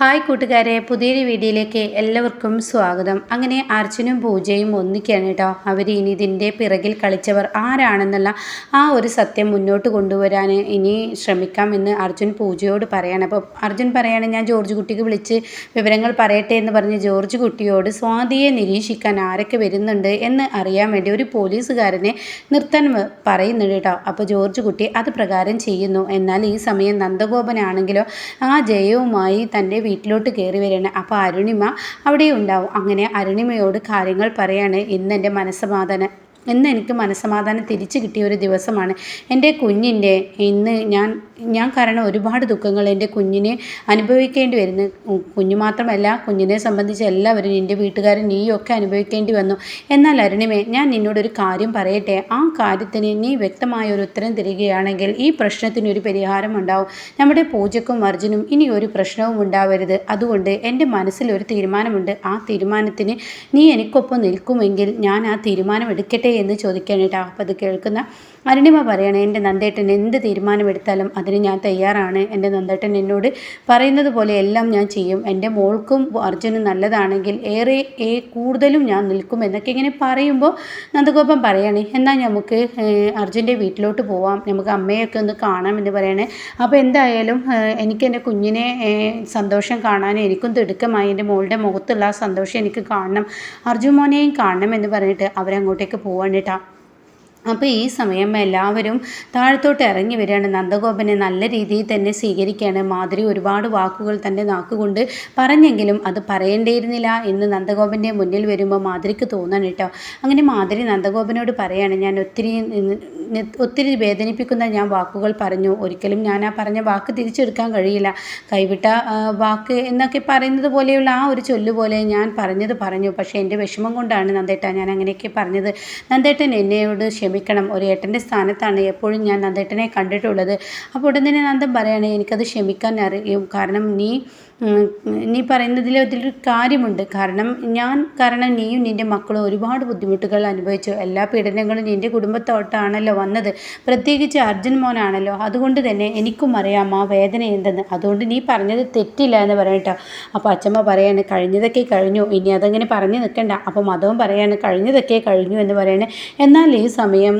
Hi കൂട്ടുകാരെ പുതിയൊരു വീഡിയോയിലേക്ക് എല്ലാവർക്കും സ്വാഗതം. അങ്ങനെ അർജുനും പൂജയും ഒന്നിക്കുകയാണ് കേട്ടോ. അവർ ഇനി ഇതിന്റെ പിറകിൽ കളിച്ചവർ ആരാണെന്നുള്ള ആ ഒരു സത്യം മുന്നോട്ട് കൊണ്ടുവരാൻ ഇനി ശ്രമിക്കാം എന്ന് അർജുൻ പൂജയോട് പറയാണ്. അപ്പോൾ അർജുൻ പറയാണ് ഞാൻ ജോർജ് കുട്ടിക്ക് വിളിച്ച് വിവരങ്ങൾ പറയട്ടെ എന്ന് പറഞ്ഞ് ജോർജ് കുട്ടിയോട് സ്വാതിയെ നിരീക്ഷിക്കാൻ ആരൊക്കെ വരുന്നുണ്ട് എന്ന് അറിയാൻ വേണ്ടി ഒരു പോലീസുകാരനെ നിർത്താൻ പറയുന്നുണ്ട് കേട്ടോ. അപ്പോൾ ജോർജ് കുട്ടി അത് പ്രകാരം ചെയ്യുന്നു. എന്നാൽ ഈ സമയം നന്ദഗോപനാണെങ്കിലോ ആ ജയവുമായി തന്റെ വീട്ടിലോട്ട് കയറി വരികയാണ്. അപ്പോൾ അരുണിമ അവിടെ ഉണ്ടാവും. അങ്ങനെ അരുണിമയോട് കാര്യങ്ങൾ പറയാണ്. ഇന്ന് എന്റെ മനസ്സമാധാനം ഇന്ന് എനിക്ക് മനസ്സമാധാനം തിരിച്ചു കിട്ടിയ ഒരു ദിവസമാണ്. എന്റെ കുഞ്ഞിന്റെ ഇന്ന് ഞാൻ ഞാൻ കാരണം ഒരുപാട് ദുഃഖങ്ങൾ എന്റെ കുഞ്ഞിനെ അനുഭവിക്കേണ്ടി വരുന്നു. കുഞ്ഞു മാത്രമല്ല കുഞ്ഞിനെ സംബന്ധിച്ച് എല്ലാവരും എന്റെ വീട്ടുകാരും നീയൊക്കെ അനുഭവിക്കേണ്ടി വന്നു. എന്നാൽ അരുണിമേ ഞാൻ നിന്നോടൊരു കാര്യം പറയട്ടെ? ആ കാര്യത്തിന് നീ വ്യക്തമായ ഒരു ഉത്തരം തരികയാണെങ്കിൽ ഈ പ്രശ്നത്തിന് ഒരു പരിഹാരം ഉണ്ടാവും. നമ്മുടെ പൂജക്കും അർജുനും ഇനി ഒരു പ്രശ്നവും ഉണ്ടാവരുത്. അതുകൊണ്ട് എന്റെ മനസ്സിൽ ഒരു തീരുമാനമുണ്ട്. ആ തീരുമാനത്തിന് നീ എനിക്കൊപ്പം നിൽക്കുമെങ്കിൽ ഞാൻ ആ തീരുമാനം എടുക്കട്ടെ എന്ന് ചോദിക്കാനായിട്ട് അപ്പം അത് കേൾക്കുന്ന അരുണിമ പറയണേ എന്റെ നന്ദേട്ടൻ എന്ത് തീരുമാനമെടുത്താലും അതിന് ഞാൻ തയ്യാറാണ്. എന്റെ നന്ദേട്ടൻ എന്നോട് പറയുന്നത് പോലെ എല്ലാം ഞാൻ ചെയ്യും. എന്റെ മോൾക്കും അർജുനും നല്ലതാണെങ്കിൽ ഏറെ ഏ കൂടുതലും ഞാൻ നിൽക്കും എന്നൊക്കെ ഇങ്ങനെ പറയുമ്പോൾ നന്ദഗോപൻ പറയണേ എന്നാൽ നമുക്ക് അർജുന്റെ വീട്ടിലോട്ട് പോവാം. നമുക്ക് അമ്മയൊക്കെ ഒന്ന് കാണാം എന്ന് പറയണേ. അപ്പോൾ എന്തായാലും എനിക്ക് എന്റെ കുഞ്ഞിനെ സന്തോഷം കാണാനും എനിക്കും തിടുക്കമായി. എന്റെ മോളുടെ മുഖത്തുള്ള ആ സന്തോഷം എനിക്ക് കാണണം. അർജുൻ മോനെയും കാണണം എന്ന് പറഞ്ഞിട്ട് അവരങ്ങോട്ടേക്ക് പോവാണ് കേട്ടോ. അപ്പോൾ ഈ സമയം എല്ലാവരും താഴത്തോട്ട് ഇറങ്ങി വരികയാണ്. നന്ദഗോപനെ നല്ല രീതിയിൽ തന്നെ സ്വീകരിക്കുകയാണ്. മാധുരി ഒരുപാട് വാക്കുകൾ തന്റെ നാക്കുകൊണ്ട് പറഞ്ഞെങ്കിലും അത് പറയേണ്ടിയിരുന്നില്ല എന്ന് നന്ദഗോപന്റെ മുന്നിൽ വരുമ്പോൾ മാധുരിക്ക് തോന്നണം കേട്ടോ. അങ്ങനെ മാധുരി നന്ദഗോപനോട് പറയാണ് ഞാൻ ഒത്തിരി ഒത്തിരി വേദനിപ്പിക്കുന്ന ഞാൻ വാക്കുകൾ പറഞ്ഞു. ഒരിക്കലും ഞാൻ ആ പറഞ്ഞ വാക്ക് തിരിച്ചെടുക്കാൻ കഴിയില്ല. കൈവിട്ട വാക്ക് എന്നൊക്കെ പറയുന്നത് പോലെയുള്ള ആ ഒരു ചൊല്ലു പോലെ ഞാൻ പറഞ്ഞത് പറഞ്ഞു. പക്ഷേ എന്റെ വിഷമം കൊണ്ടാണ് നന്ദേട്ട ഞാൻ അങ്ങനെയൊക്കെ പറഞ്ഞത്. നന്ദേട്ടൻ എന്നോട് ക്ഷമിക്കണം ഒരു ഏട്ടന്റെ സ്ഥാനത്താണ് എപ്പോഴും ഞാൻ നന്ദേട്ടനെ കണ്ടിട്ടുള്ളത്. അപ്പോൾ ഉടൻ തന്നെ നന്ദൻ പറയുകയാണ് എനിക്കത് ക്ഷമിക്കാൻ അറിയും. കാരണം നീ നീ പറയുന്നതിൽ അതിലൊരു കാര്യമുണ്ട്. കാരണം ഞാൻ കാരണം നീയും നിന്റെ മക്കളും ഒരുപാട് ബുദ്ധിമുട്ടുകൾ അനുഭവിച്ചു. എല്ലാ പീഡനങ്ങളും നിന്റെ കുടുംബത്തോട്ടാണല്ലോ വന്നത്. പ്രത്യേകിച്ച് അർജുൻ മോനാണല്ലോ. അതുകൊണ്ട് തന്നെ എനിക്കും അറിയാം ആ വേദന എന്തെന്ന്. അതുകൊണ്ട് നീ പറഞ്ഞത് തെറ്റില്ല എന്ന് പറയട്ടോ അപ്പോൾ അച്ഛമ്മ പറയാണ് കഴിഞ്ഞതൊക്കെ കഴിഞ്ഞു. ഇനി അതങ്ങനെ പറഞ്ഞു നിൽക്കണ്ട. അപ്പോൾ മതവും പറയാണ് കഴിഞ്ഞതൊക്കെ കഴിഞ്ഞു എന്ന് പറയാണ്. എന്നാൽ ഈ സമയം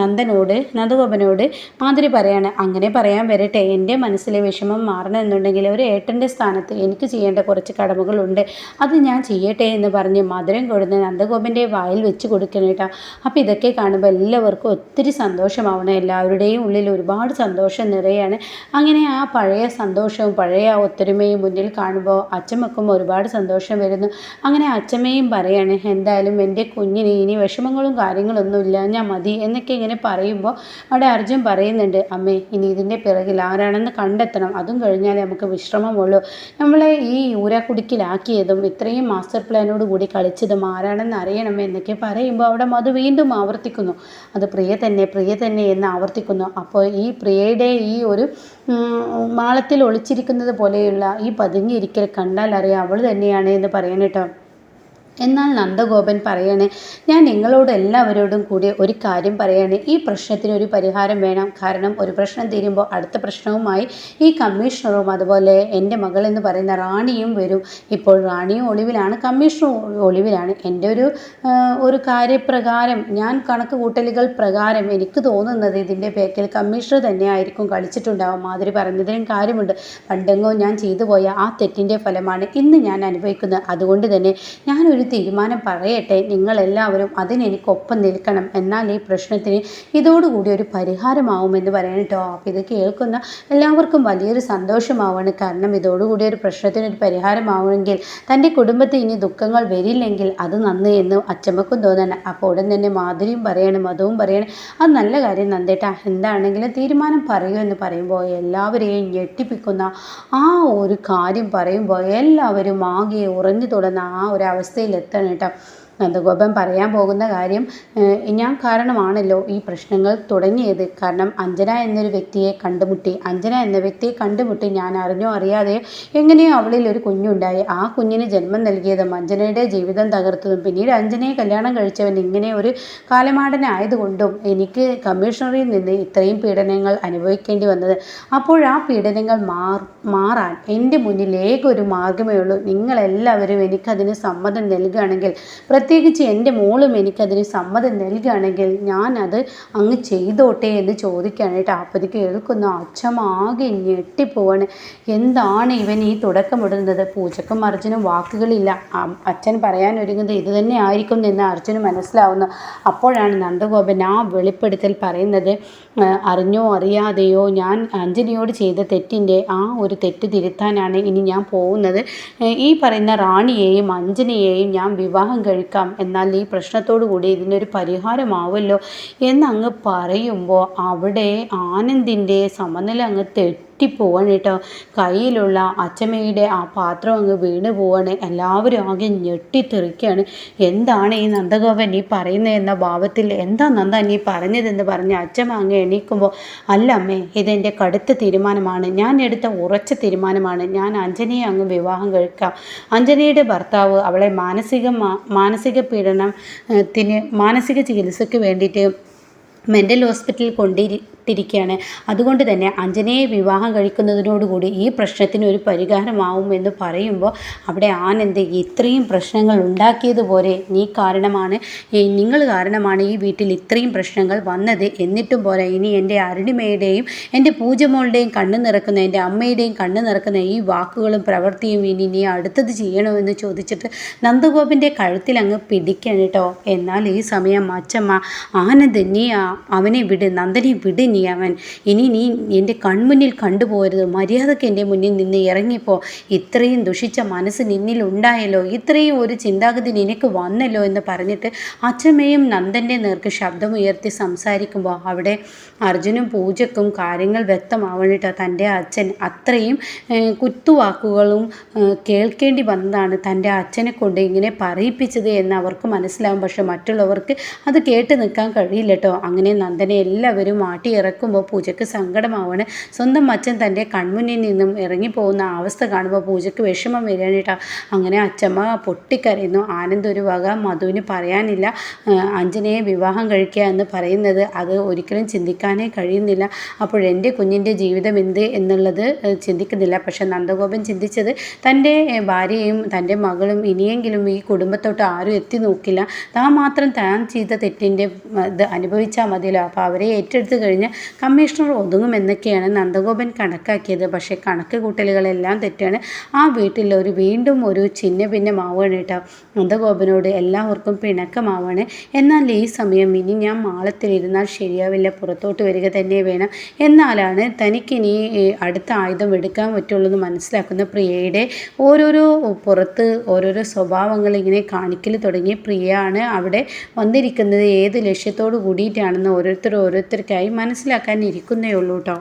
നന്ദനോട് നന്ദഗോപനോട് മാതിരി പറയാണ്. അങ്ങനെ പറയാൻ വരട്ടെ. എന്റെ മനസ്സിലെ വിഷമം മാറണമെന്നുണ്ടെങ്കിൽ ഒരു ഏട്ടന്റെ സ്ഥാനത്ത് എനിക്ക് ചെയ്യേണ്ട കുറച്ച് കടമകളുണ്ട്. അത് ഞാൻ ചെയ്യട്ടെ എന്ന് പറഞ്ഞ് മധുരം കൊടുന്ന് നന്ദഗോപന്റെ വായിൽ വെച്ച് കൊടുക്കണം കേട്ടോ. അപ്പോൾ ഇതൊക്കെ കാണുമ്പോൾ എല്ലാവർക്കും ഒത്തിരി സന്തോഷമാവണം. എല്ലാവരുടെയും ഉള്ളിൽ ഒരുപാട് സന്തോഷം നിറയാണ്. അങ്ങനെ ആ പഴയ സന്തോഷവും പഴയ ഒത്തൊരുമയും മുന്നിൽ കാണുമ്പോൾ അച്ഛമ്മക്കും ഒരുപാട് സന്തോഷം വരുന്നു. അങ്ങനെ അച്ഛമ്മയും പറയാണ് എന്തായാലും എന്റെ കുഞ്ഞിന് ഇനി വിഷമങ്ങളും കാര്യങ്ങളൊന്നും ഇല്ല ഞാൻ മതി എന്നൊക്കെ ഇങ്ങനെ പറയുമ്പോൾ അവിടെ അർജുൻ പറയുന്നുണ്ട് അമ്മേ ഇനി ഇതിന്റെ പിറകിൽ ആരാണെന്ന് കണ്ടെത്തണം. അതും കഴിഞ്ഞാലേ നമുക്ക് വിശ്രമമുള്ളൂ. നമ്മളെ ഈ ഊരാക്കുടുക്കിലാക്കിയതും ഇത്രയും മാസ്റ്റർ പ്ലാനോട് കൂടി കളിച്ചതും ആരാണെന്ന് അറിയണം എന്നൊക്കെ പറയുമ്പോൾ അവിടെ മധു വീണ്ടും ആവർത്തിക്കുന്നു. അത് പ്രിയ തന്നെ പ്രിയ തന്നെ എന്ന് ആവർത്തിക്കുന്നു. അപ്പോൾ ഈ പ്രിയയുടെ ഈ ഒരു മാളത്തിൽ ഒളിച്ചിരിക്കുന്നത് പോലെയുള്ള ഈ പതുങ്ങിയിരിക്കൽ കണ്ടാൽ അറിയാം അവൾ തന്നെയാണ് എന്ന് കേട്ടോ. എന്നാൽ നന്ദഗോപൻ പറയാണ് ഞാൻ നിങ്ങളോട് എല്ലാവരോടും കൂടി ഒരു കാര്യം പറയാണ്. ഈ പ്രശ്നത്തിന് ഒരു പരിഹാരം വേണം. കാരണം ഒരു പ്രശ്നം തീരുമ്പോൾ അടുത്ത പ്രശ്നവുമായി ഈ കമ്മീഷണറും അതുപോലെ എന്റെ മകൾ എന്ന് പറയുന്ന റാണിയും വരും. ഇപ്പോൾ റാണിയും ഒളിവിലാണ് കമ്മീഷണറും ഒളിവിലാണ്. എന്റെ ഒരു ഒരു കാര്യപ്രകാരം ഞാൻ കണക്ക് കൂട്ടലുകൾ പ്രകാരം എനിക്ക് തോന്നുന്നത് ഇതിന്റെ പേക്കിൽ കമ്മീഷണർ തന്നെയായിരിക്കും കളിച്ചിട്ടുണ്ടാവും. മാതിരി പറഞ്ഞതിനും കാര്യമുണ്ട്. പണ്ടെങ്ങോ ഞാൻ ചെയ്തു പോയ ആ തെറ്റിന്റെ ഫലമാണ് ഇന്ന് ഞാൻ അനുഭവിക്കുന്നത്. അതുകൊണ്ട് തന്നെ ഞാനൊരു തീരുമാനം പറയട്ടെ. നിങ്ങളെല്ലാവരും അതിനെനിക്കൊപ്പം നിൽക്കണം. എന്നാൽ ഈ പ്രശ്നത്തിന് ഇതോടുകൂടി ഒരു പരിഹാരമാവുമെന്ന് പറയണം കേട്ടോ. അപ്പോൾ ഇത് കേൾക്കുന്ന എല്ലാവർക്കും വലിയൊരു സന്തോഷമാവാണ്. കാരണം ഇതോടുകൂടി ഒരു പ്രശ്നത്തിന് ഒരു പരിഹാരമാവുമെങ്കിൽ തന്റെ കുടുംബത്തിൽ ഇനി ദുഃഖങ്ങൾ വരില്ലെങ്കിൽ അത് നന്ന് എന്ന് അച്ചമ്മക്കും തോന്നണം. അപ്പോൾ ഉടൻ തന്നെ മാധുരിയും പറയണം മധുവും പറയണം. അത് നല്ല കാര്യം നന്ദേട്ടാ എന്താണെങ്കിലും തീരുമാനം പറയൂ എന്ന് പറയുമ്പോൾ എല്ലാവരെയും ഞെട്ടിപ്പിക്കുന്ന ആ ഒരു കാര്യം പറയുമ്പോൾ എല്ലാവരും ആകെ ഉറഞ്ഞു തുടങ്ങുന്ന ആ ഒരു അവസ്ഥയിൽ എത്തണം കേട്ടോ. നന്ദഗോപൻ പറയാൻ പോകുന്ന കാര്യം ഞാൻ കാരണമാണല്ലോ ഈ പ്രശ്നങ്ങൾ തുടങ്ങിയത്. കാരണം അഞ്ജന എന്നൊരു വ്യക്തിയെ കണ്ടുമുട്ടി അഞ്ജന എന്ന വ്യക്തിയെ കണ്ടുമുട്ടി ഞാൻ അറിഞ്ഞോ അറിയാതെ എങ്ങനെയോ അവളിൽ ഒരു കുഞ്ഞുണ്ടായി. ആ കുഞ്ഞിന് ജന്മം നൽകിയതും അഞ്ജനയുടെ ജീവിതം തകർത്തതും പിന്നീട് അഞ്ജനയെ കല്യാണം കഴിച്ചവൻ ഇങ്ങനെ ഒരു കാലമാടനായതുകൊണ്ടും എനിക്ക് കമ്മീഷണറിൽ നിന്ന് ഇത്രയും പീഡനങ്ങൾ അനുഭവിക്കേണ്ടി വന്നത്. അപ്പോൾ ആ പീഡനങ്ങൾ മാർ മാറാൻ എന്റെ മുന്നിൽ ഏക ഒരു മാർഗമേ ഉള്ളൂ. നിങ്ങളെല്ലാവരും എനിക്കതിന് സമ്മതം നൽകുകയാണെങ്കിൽ പ്രത്യേകിച്ച് എന്റെ മോളും എനിക്കതിന് സമ്മതം നൽകുകയാണെങ്കിൽ ഞാനത് അങ്ങ് ചെയ്തോട്ടെ എന്ന് ചോദിക്കാനായിട്ട് അപ്പത് കേൾക്കുന്ന അച്ഛമാകെ ഞെട്ടിപ്പോവാണ്. എന്താണ് ഇവൻ ഈ തുടക്കമിടുന്നത്? പൂജക്കും അർജുനും വാക്കുകളില്ല. അച്ഛൻ പറയാൻ ഒരുങ്ങുന്നത് ഇത് തന്നെ ആയിരിക്കും എന്ന് അർജുന് മനസ്സിലാവുന്നു. അപ്പോഴാണ് നന്ദഗോപൻ ആ വെളിപ്പെടുത്തൽ പറയുന്നത്. അറിഞ്ഞോ അറിയാതെയോ ഞാൻ അഞ്ജനിയോട് ചെയ്ത തെറ്റിന്റെ ആ ഒരു തെറ്റ് തിരുത്താനാണ് ഇനി ഞാൻ പോകുന്നത്. ഈ പറയുന്ന റാണിയെയും അഞ്ജനയെയും ഞാൻ വിവാഹം കഴിക്കാം. എന്നാൽ ഈ പ്രശ്നത്തോടു കൂടി ഇതിനൊരു പരിഹാരമാവുമല്ലോ. എന്നങ്ങ് പറയുമ്പോൾ അവിടെ ആനന്ദിന്റെ സമനില അങ്ങ് തെറ്റി പൊട്ടിപ്പോവാണ് കേട്ടോ കയ്യിലുള്ള അച്ചമ്മയുടെ ആ പാത്രം അങ്ങ് വീണ് പോവാണ്. എല്ലാവരും ആകെ ഞെട്ടിത്തെറിക്കുകയാണ് എന്താണ് ഈ നന്ദഗോപൻ നീ പറയുന്നത് എന്ന ഭാവത്തിൽ? എന്താ നന്ദ നീ പറഞ്ഞതെന്ന് പറഞ്ഞ് അച്ഛമ്മ അങ്ങ് എണീക്കുമ്പോൾ അല്ല അമ്മേ ഇതെന്റെ കടുത്ത തീരുമാനമാണ്. ഞാൻ എടുത്ത ഉറച്ച തീരുമാനമാണ്. ഞാൻ അഞ്ജനയെ അങ്ങ് വിവാഹം കഴിക്കാം. അഞ്ജനയുടെ ഭർത്താവ് അവളെ മാനസിക മാനസിക പീഡനത്തിന് മാനസിക ചികിത്സയ്ക്ക് വേണ്ടിയിട്ട് മെന്റൽ ഹോസ്പിറ്റലിൽ കൊണ്ടിരി ഇട്ടിരിക്കുകയാണ് അതുകൊണ്ട് തന്നെ അഞ്ജനയെ വിവാഹം കഴിക്കുന്നതിനോടുകൂടി ഈ പ്രശ്നത്തിന് ഒരു പരിഹാരമാവും എന്ന് പറയുമ്പോൾ അവിടെ ആനന്ദ് ഇത്രയും പ്രശ്നങ്ങൾ ഉണ്ടാക്കിയതുപോലെ നീ കാരണമാണ് നിങ്ങൾ കാരണമാണ് ഈ വീട്ടിൽ ഇത്രയും പ്രശ്നങ്ങൾ വന്നത്. എന്നിട്ടും പോരാ ഇനി എന്റെ അരുണിമയുടെയും എന്റെ പൂജമോളുടെയും കണ്ണു നിറക്കുന്ന എന്റെ അമ്മയുടെയും കണ്ണു നിറക്കുന്ന ഈ വാക്കുകളും പ്രവൃത്തിയും ഇനി നീ അടുത്തത് ചെയ്യണമെന്ന് ചോദിച്ചിട്ട് നന്ദഗോപിന്റെ കഴുത്തിൽ അങ്ങ് പിടിക്കണം കേട്ടോ. എന്നാൽ ഈ സമയം അച്ഛമ്മ ആനന്ദ് നീ അവനെ വിട് നന്ദനെ വിട് നീ അവൻ. ഇനി നീ എന്റെ കൺമുന്നിൽ കണ്ടുപോകരുത്. മര്യാദയ്ക്ക് എന്റെ മുന്നിൽ നിന്ന് ഇറങ്ങിപ്പോൾ ഇത്രയും ദുഷിച്ച മനസ്സ് നിന്നിൽ ഉണ്ടായല്ലോ. ഇത്രയും ഒരു ചിന്താഗതി നിനക്ക് വന്നല്ലോ എന്ന് പറഞ്ഞിട്ട് അച്ഛമ്മയും നന്ദന്റെ നേർക്ക് ശബ്ദമുയർത്തി സംസാരിക്കുമ്പോൾ അവിടെ അർജുനും പൂജക്കും കാര്യങ്ങൾ വ്യക്തമാവണിട്ട് തന്റെ അച്ഛൻ അത്രയും കുത്തുവാക്കുകളും കേൾക്കേണ്ടി വന്നതാണ് തന്റെ അച്ഛനെ കൊണ്ട് ഇങ്ങനെ പറയിപ്പിച്ചത് എന്ന് അവർക്ക് മനസ്സിലാവും. പക്ഷെ മറ്റുള്ളവർക്ക് അത് കേട്ട് നിൽക്കാൻ കഴിയില്ല കേട്ടോ അങ്ങനെ നന്ദനെ എല്ലാവരും മാട്ടിയിറ കിടക്കുമ്പോൾ പൂജയ്ക്ക് സങ്കടമാവാണ്. സ്വന്തം അച്ഛൻ തന്റെ കൺമുന്നിൽ നിന്നും ഇറങ്ങിപ്പോകുന്ന അവസ്ഥ കാണുമ്പോൾ പൂജയ്ക്ക് വിഷമം വരികയാണ് അങ്ങനെ അച്ഛമ്മ പൊട്ടിക്കരയുന്നു. ആനന്ദ് ഒരു വക മധുവിന് പറയാനില്ല. അഞ്ജനയെ വിവാഹം കഴിക്കുക എന്ന് പറയുന്നത് അത് ഒരിക്കലും ചിന്തിക്കാനേ കഴിയുന്നില്ല. അപ്പോൾ എന്റെ കുഞ്ഞിന്റെ ജീവിതം എന്ത് എന്നുള്ളത് ചിന്തിക്കുന്നില്ല. പക്ഷെ നന്ദഗോപൻ ചിന്തിച്ചത് തന്റെ ഭാര്യയും തന്റെ മകളും ഇനിയെങ്കിലും ഈ കുടുംബത്തോട്ട് ആരും എത്തി നോക്കില്ല. താൻ മാത്രം താൻ ചെയ്ത തെറ്റിന്റെ ഇത് അനുഭവിച്ചാൽ മതിയല്ലോ. അപ്പോൾ അവരെ ഏറ്റെടുത്ത് കഴിഞ്ഞ് കമ്മീഷണർ ഒതുങ്ങുമെന്നൊക്കെയാണ് നന്ദഗോപൻ കണക്കാക്കിയത്. പക്ഷേ കണക്ക് കൂട്ടലുകളെല്ലാം തെറ്റാണ്. ആ വീട്ടിൽ ഒരു വീണ്ടും ഒരു ചിന്ന ഭിന്നമാവുകയാണ് കേട്ടോ. നന്ദഗോപനോട് എല്ലാവർക്കും പിണക്കമാവാണ് എന്നാൽ ഈ സമയം ഇനി ഞാൻ മാളത്തിലിരുന്നാൽ ശരിയാവില്ല. പുറത്തോട്ട് വരിക തന്നെ വേണം. എന്നാലാണ് തനിക്കിനി അടുത്ത ആയുധം എടുക്കാൻ പറ്റുള്ളൂ എന്ന് മനസ്സിലാക്കുന്ന പ്രിയയുടെ ഓരോരോ പുറത്ത് ഓരോരോ സ്വഭാവങ്ങൾ ഇങ്ങനെ കാണിക്കൽ തുടങ്ങി പ്രിയയാണ് അവിടെ വന്നിരിക്കുന്നത്. ഏത് ലക്ഷ്യത്തോട് കൂടിയിട്ടാണെന്ന് ഓരോരുത്തർ ഓരോരുത്തർക്കായി മനസ്സിലാക്കി മനസ്സിലാക്കാൻ ഇരിക്കുന്നേ ഉള്ളൂ കേട്ടോ